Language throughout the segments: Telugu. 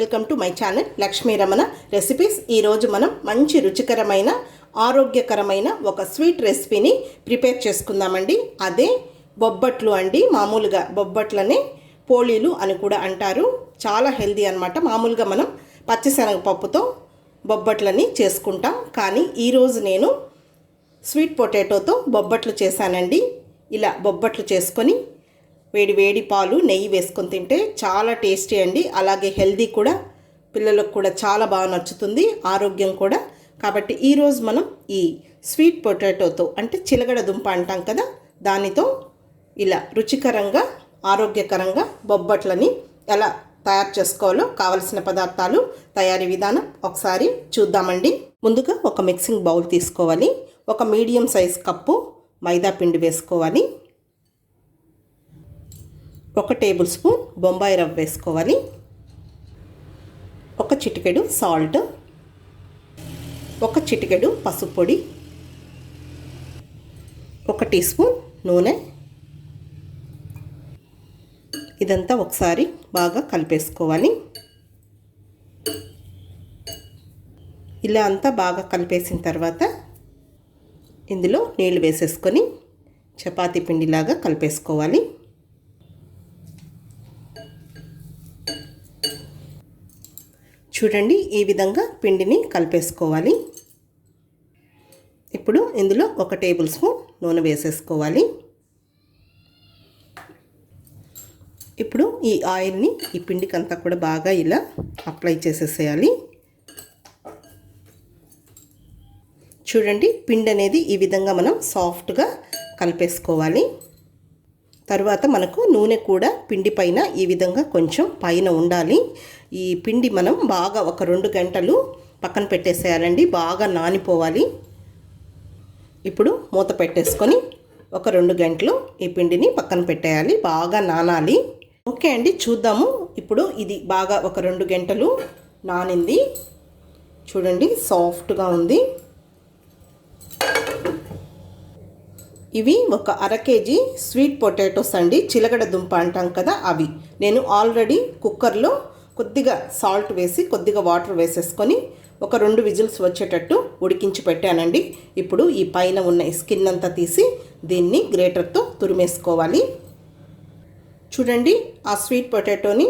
Welcome to my channel Lakshmi Ramana recipes. ఈరోజు మనం మంచి రుచికరమైన ఆరోగ్యకరమైన ఒక స్వీట్ రెసిపీని ప్రిపేర్ చేసుకుందామండి. అదే బొబ్బట్లు అండి. మామూలుగా బొబ్బట్లనే పోళీలు అని కూడా అంటారు. చాలా హెల్దీ అన్నమాట. మామూలుగా మనం పచ్చిశనగపప్పుతో బొబ్బట్లని చేసుకుంటాం. కానీ ఈరోజు నేను స్వీట్ పొటాటోతో బొబ్బట్లు చేశానండి. ఇలా బొబ్బట్లు చేసుకొని వేడి వేడి పాలు నెయ్యి వేసుకొని తింటే చాలా టేస్టీ అండి. అలాగే హెల్దీ కూడా. పిల్లలకు కూడా చాలా బాగా నచ్చుతుంది. ఆరోగ్యం కూడా. కాబట్టి ఈరోజు మనం ఈ స్వీట్ పొటాటోతో అంటే చిలగడ దుంప అంటాం కదా దానితో ఇలా రుచికరంగా ఆరోగ్యకరంగా బొబ్బట్లని ఎలా తయారు చేసుకోవాలో కావలసిన పదార్థాలు తయారీ విధానం ఒకసారి చూద్దామండి. ముందుగా ఒక మిక్సింగ్ బౌల్ తీసుకోవాలి. ఒక మీడియం సైజ్ కప్పు మైదా పిండి వేసుకోవాలి. ఒక టేబుల్ స్పూన్ బొంబాయి రవ్వ వేసుకోవాలి. ఒక చిటికెడు సాల్ట్. ఒక చిటికెడు పసుపు పొడి. ఒక టీ స్పూన్ నూనె. ఇదంతా ఒకసారి బాగా కలిపేసుకోవాలి. ఇలా అంతా బాగా కలిపేసిన తర్వాత ఇందులో నీళ్ళు వేసేసుకొని చపాతీ పిండిలాగా కలిపేసుకోవాలి. చూడండి ఈ విధంగా పిండిని కలిపేసుకోవాలి. ఇప్పుడు ఇందులో ఒక టేబుల్ స్పూన్ నూనె వేసేసుకోవాలి. ఇప్పుడు ఈ ఆయిల్ని ఈ పిండికంతా కూడా బాగా ఇలా అప్లై చేసేసేయాలి. చూడండి పిండి అనేది ఈ విధంగా మనం సాఫ్ట్గా కలిపేసుకోవాలి. తర్వాత మనకు నూనె కూడా పిండి పైన ఈ విధంగా కొంచెం పైన ఉండాలి. ఈ పిండి మనం బాగా ఒక రెండు గంటలు పక్కన పెట్టేసేయాలండి. బాగా నానిపోవాలి. ఇప్పుడు మూత పెట్టేసుకొని ఒక రెండు గంటలు ఈ పిండిని పక్కన పెట్టేయాలి. బాగా నానాలి. ఓకే అండి చూద్దాము. ఇప్పుడు ఇది బాగా ఒక రెండు గంటలు నానింది. చూడండి సాఫ్ట్గా ఉంది. ఇవి ఒక అర కేజీ స్వీట్ పొటాటోస్ అండి. చిలగడ దుంప అంటాం కదా అవి. నేను ఆల్రెడీ కుక్కర్లో కొద్దిగా సాల్ట్ వేసి కొద్దిగా వాటర్ వేసేసుకొని ఒక రెండు విజిల్స్ వచ్చేటట్టు ఉడికించి పెట్టానండి. ఇప్పుడు ఈ పైన ఉన్న స్కిన్ అంతా తీసి దీన్ని గ్రేటర్తో తురిమేసుకోవాలి. చూడండి ఆ స్వీట్ పొటాటోని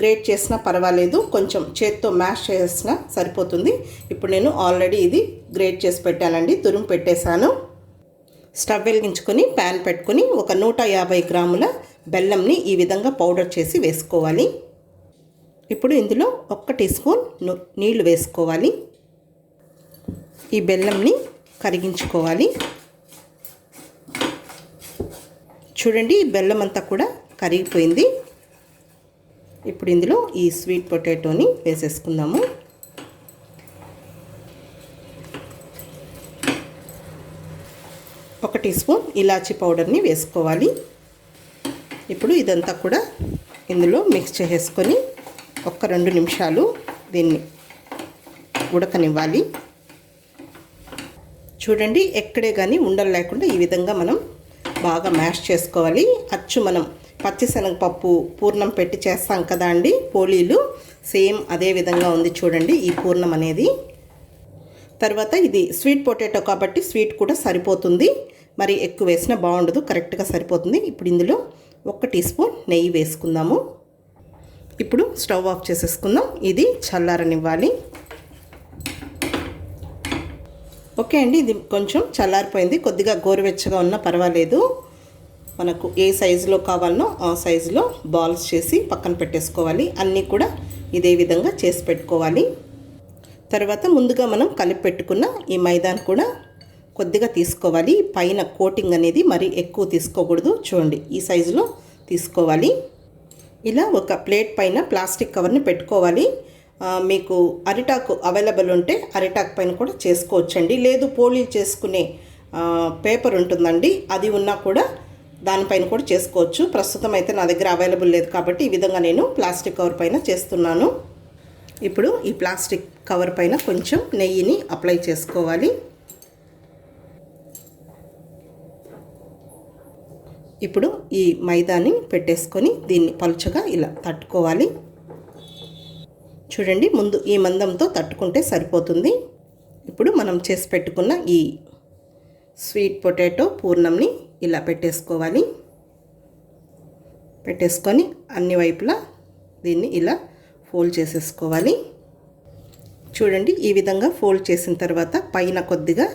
గ్రేట్ చేసినా పర్వాలేదు కొంచెం చేత్తో మ్యాష్ చేసినా సరిపోతుంది. ఇప్పుడు నేను ఆల్రెడీ ఇది గ్రేట్ చేసి పెట్టానండి తురుము పెట్టేశాను. స్టవ్ వెలిగించుకొని ప్యాన్ పెట్టుకొని ఒక నూట యాభై గ్రాముల బెల్లంని ఈ విధంగా పౌడర్ చేసి వేసుకోవాలి. ఇప్పుడు ఇందులో ఒక్క టీ స్పూన్ నీళ్ళు వేసుకోవాలి. ఈ బెల్లంని కరిగించుకోవాలి. చూడండి ఈ బెల్లం అంతా కూడా కరిగిపోయింది. ఇప్పుడు ఇందులో ఈ స్వీట్ పొటాటోని వేసేసుకుందాము ఒక టీ స్పూన్ ఇలాచీ పౌడర్ని వేసుకోవాలి. ఇప్పుడు ఇదంతా కూడా ఇందులో మిక్స్ చేసేసుకొని ఒక్క రెండు నిమిషాలు దీన్ని ఉడకనివ్వాలి. చూడండి ఎక్కడే కానీ ఉండలు లేకుండా ఈ విధంగా మనం బాగా మ్యాష్ చేసుకోవాలి. అచ్చు మనం పచ్చిశనగపప్పు పూర్ణం పెట్టి చేస్తాం కదా అండి పోలీలు. సేమ్ అదే విధంగా ఉంది చూడండి ఈ పూర్ణం అనేది. తర్వాత ఇది స్వీట్ పొటాటో కాబట్టి స్వీట్ కూడా సరిపోతుంది. మరి ఎక్కువ వేసినా బాగుండదు కరెక్ట్గా సరిపోతుంది. ఇప్పుడు ఇందులో ఒక టీ స్పూన్ నెయ్యి వేసుకుందాము. ఇప్పుడు స్టవ్ ఆఫ్ చేసేసుకుందాం. ఇది చల్లారనివ్వాలి. ఓకే అండి ఇది కొంచెం చల్లారిపోయింది. కొద్దిగా గోరువెచ్చగా ఉన్నా పర్వాలేదు. మనకు ఏ సైజులో కావాలనో ఆ సైజులో బాల్స్ చేసి పక్కన పెట్టేసుకోవాలి. అన్నీ కూడా ఇదే విధంగా చేసి పెట్టుకోవాలి. తర్వాత ముందుగా మనం కలిపి పెట్టుకున్న ఈ మైదాన్ కూడా కొద్దిగా తీసుకోవాలి. పైన కోటింగ్ అనేది మరి ఎక్కువ తీసుకోకూడదు. చూడండి ఈ సైజులో తీసుకోవాలి. ఇలా ఒక ప్లేట్ పైన ప్లాస్టిక్ కవర్ని పెట్టుకోవాలి. మీకు అరిటాకు అవైలబుల్ ఉంటే అరిటాకు పైన కూడా చేసుకోవచ్చండి. లేదు పోలీలు చేసుకునే పేపర్ ఉంటుందండి. అది ఉన్నా కూడా దానిపైన కూడా చేసుకోవచ్చు. ప్రస్తుతం అయితే నా దగ్గర అవైలబుల్ లేదు కాబట్టి ఈ విధంగా నేను ప్లాస్టిక్ కవర్ పైన చేస్తున్నాను. ఇప్పుడు ఈ ప్లాస్టిక్ కవర్ పైన కొంచెం నెయ్యిని అప్లై చేసుకోవాలి. ఇప్పుడు ఈ మైదాని పెట్టేసుకొని దీన్ని పలుచగా ఇలా తట్టుకోవాలి. చూడండి ముందు ఈ మందంతో తట్టుకుంటే సరిపోతుంది. ఇప్పుడు మనం చేసి పెట్టుకున్న ఈ స్వీట్ పొటాటో పూర్ణంని ఇలా పెట్టేసుకోవాలి. పెట్టేసుకొని అన్ని వైపులా దీన్ని ఇలా ఫోల్డ్ చేసేసుకోవాలి. చూడండి ఈ విధంగా ఫోల్డ్ చేసిన తర్వాత పైన కొద్దిగా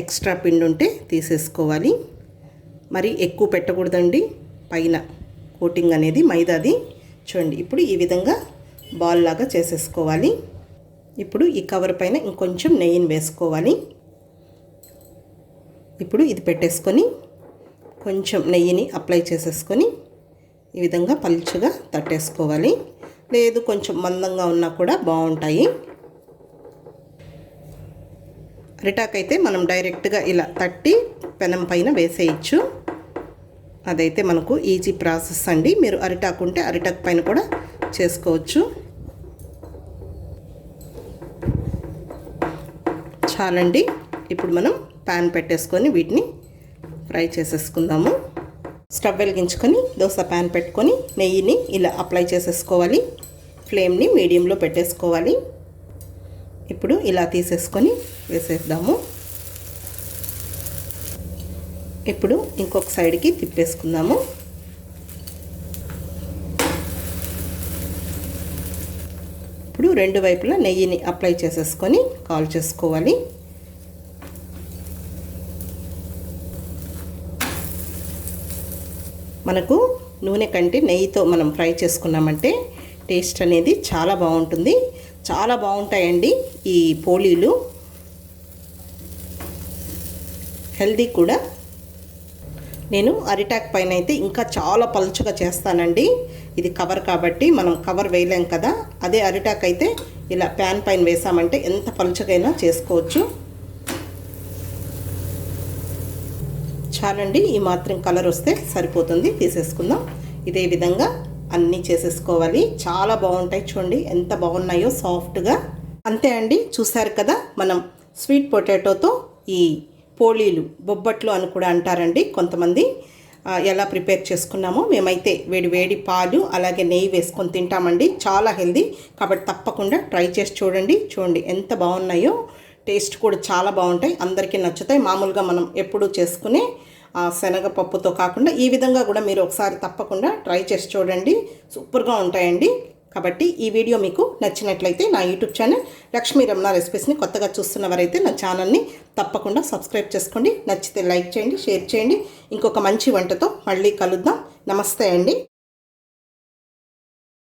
ఎక్స్ట్రా పిండి ఉంటే తీసేసుకోవాలి. మరి ఎక్కువ పెట్టకూడదండి. పైన కోటింగ్ అనేది మైదాది. చూడండి ఇప్పుడు ఈ విధంగా బాల్ లాగా చేసేసుకోవాలి. ఇప్పుడు ఈ కవర్ పైన ఇంకొంచెం నెయ్యిని వేసుకోవాలి. ఇప్పుడు ఇది పెట్టేసుకొని కొంచెం నెయ్యిని అప్లై చేసేసుకొని ఈ విధంగా పలుచగా తట్టేసుకోవాలి. లేదు కొంచెం మందంగా ఉన్నా కూడా బాగుంటాయి. అరిటాక్ అయితే మనం డైరెక్ట్గా ఇలా తట్టి పెనం పైన వేసేయచ్చు. అదైతే మనకు ఈజీ ప్రాసెస్ అండి. మీరు అరిటాకు ఉంటే అరిటాకు పైన కూడా చేసుకోవచ్చు. చాలండి. ఇప్పుడు మనం ప్యాన్ పెట్టేసుకొని వీటిని ఫ్రై చేసేసుకుందాము. స్టవ్ వెలిగించుకొని దోశ ప్యాన్ పెట్టుకొని నెయ్యిని ఇలా అప్లై చేసేసుకోవాలి. ఫ్లేమ్ని మీడియంలో పెట్టేసుకోవాలి. ఇప్పుడు ఇలా తీసేసుకొని వేసేద్దాము. ఇప్పుడు ఇంకొక సైడ్కి తిప్పేసుకుందాము. ఇప్పుడు రెండు వైపులా నెయ్యిని అప్లై చేసేసుకొని కాల్ చేసుకోవాలి. మనకు నూనె కంటే నెయ్యితో మనం ఫ్రై చేసుకున్నామంటే టేస్ట్ అనేది చాలా బాగుంటుంది. చాలా బాగుంటాయండి ఈ పోలీలు. హెల్దీ కూడా నేను అరిటాక్ పైన అయితే ఇంకా చాలా పలుచగా చేస్తానండి. ఇది కవర్ కాబట్టి మనం కవర్ వేయలేం కదా. అదే అరిటాక్ అయితే ఇలా ప్యాన్ పైన వేసామంటే ఎంత పలుచగైనా చేసుకోవచ్చు. చాలండి ఈ మాత్రం కలర్ వస్తే సరిపోతుంది. తీసేసుకుందాం. ఇదే విధంగా అన్నీ చేసేసుకోవాలి. చాలా బాగుంటాయి చూడండి ఎంత బాగున్నాయో సాఫ్ట్గా. అంతే అండి చూసారు కదా మనం స్వీట్ పొటాటోతో ఈ పోళీలు బొబ్బట్లు అని కూడా అంటారండి కొంతమంది. ఎలా ప్రిపేర్ చేసుకున్నామో మేమైతే వేడి వేడి పాలు అలాగే నెయ్యి వేసుకొని తింటామండి. చాలా హెల్దీ. కాబట్టి తప్పకుండా ట్రై చేసి చూడండి. చూడండి ఎంత బాగున్నాయో. టేస్ట్ కూడా చాలా బాగుంటాయి. అందరికీ నచ్చుతాయి. మామూలుగా మనం ఎప్పుడూ చేసుకునే ఆ, శనగపప్పుతో కాకుండా ఈ విధంగా కూడా మీరు ఒకసారి తప్పకుండా ట్రై చేసి చూడండి. సూపర్గా ఉంటాయండి. కాబట్టి ఈ వీడియో మీకు నచ్చినట్లయితే నా యూట్యూబ్ ఛానల్ లక్ష్మీ రమణ రెసిపీస్ని కొత్తగా చూస్తున్నవారైతే నా ఛానల్ని తప్పకుండా సబ్స్క్రైబ్ చేసుకోండి. నచ్చితే లైక్ చేయండి షేర్ చేయండి. ఇంకొక మంచి వంటతో మళ్ళీ కలుద్దాం. నమస్తే అండి.